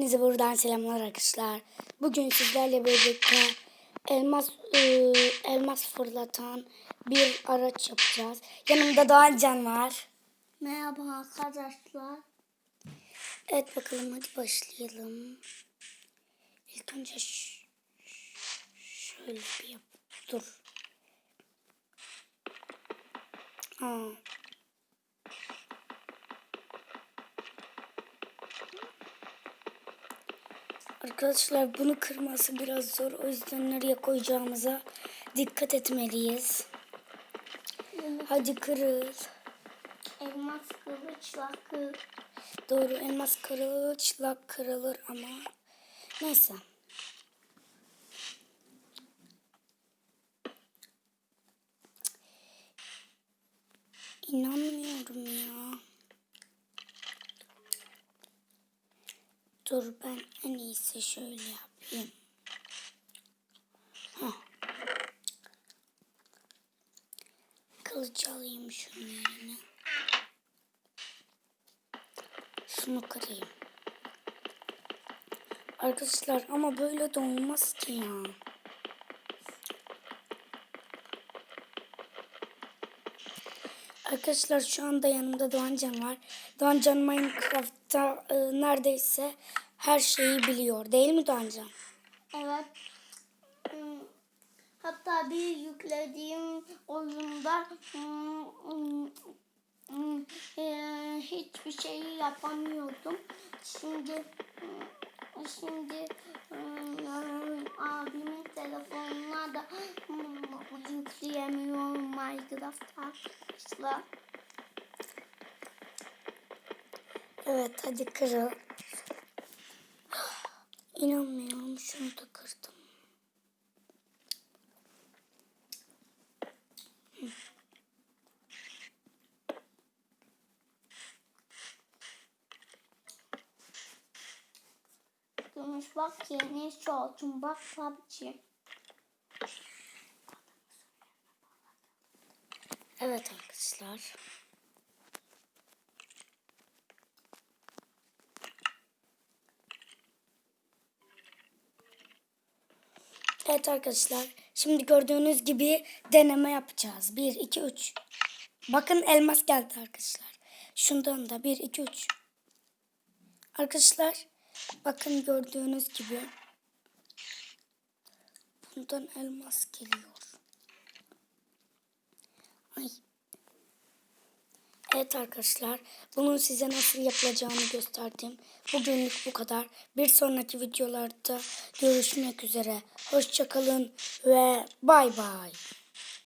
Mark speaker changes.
Speaker 1: Hepinize buradan selamlar arkadaşlar. Bugün sizlerle birlikte elmas ıı, elmas fırlatan bir araç yapacağız. Yanımda Doğan Can var.
Speaker 2: Merhaba arkadaşlar.
Speaker 1: Evet bakalım hadi başlayalım. İlk önce şöyle bir yap. Dur. Aa. Arkadaşlar bunu kırması biraz zor. O yüzden nereye koyacağımıza dikkat etmeliyiz. Hadi kırıl.
Speaker 2: Elmas kılıçla kır.
Speaker 1: Doğru elmas kılıçla kırılır ama neyse. İnanmıyorum ya. Dur ben en iyisi şöyle yapayım. Hah. Kılıç alayım şunun yerine. Şunu kırayım. Arkadaşlar ama böyle de olmaz ki ya. Arkadaşlar şu anda yanımda Doğancan var. Doğancan Minecraft'ta e, neredeyse her şeyi biliyor. Değil mi Doğancan?
Speaker 2: Evet. Hmm, Hatta bir yüklediğim oyunda hmm, hmm, eee, hiçbir şeyi yapamıyordum. Şimdi şimdi Minecraft arkadaşlar.
Speaker 1: Evet hadi kırıl. İnanmıyorum şunu da kırdım.
Speaker 2: Gümüş bak yeni şortum bak PUBG.
Speaker 1: Evet arkadaşlar. Evet arkadaşlar. Şimdi gördüğünüz gibi deneme yapacağız. 1, 2, 3. Bakın elmas geldi arkadaşlar. Şundan da 1, 2, 3. Arkadaşlar bakın gördüğünüz gibi bundan elmas geliyor. Ay Evet arkadaşlar, bunun size nasıl yapılacağını gösterdim. Bugünlük bu kadar. Bir sonraki videolarda görüşmek üzere. Hoşçakalın ve bay bay.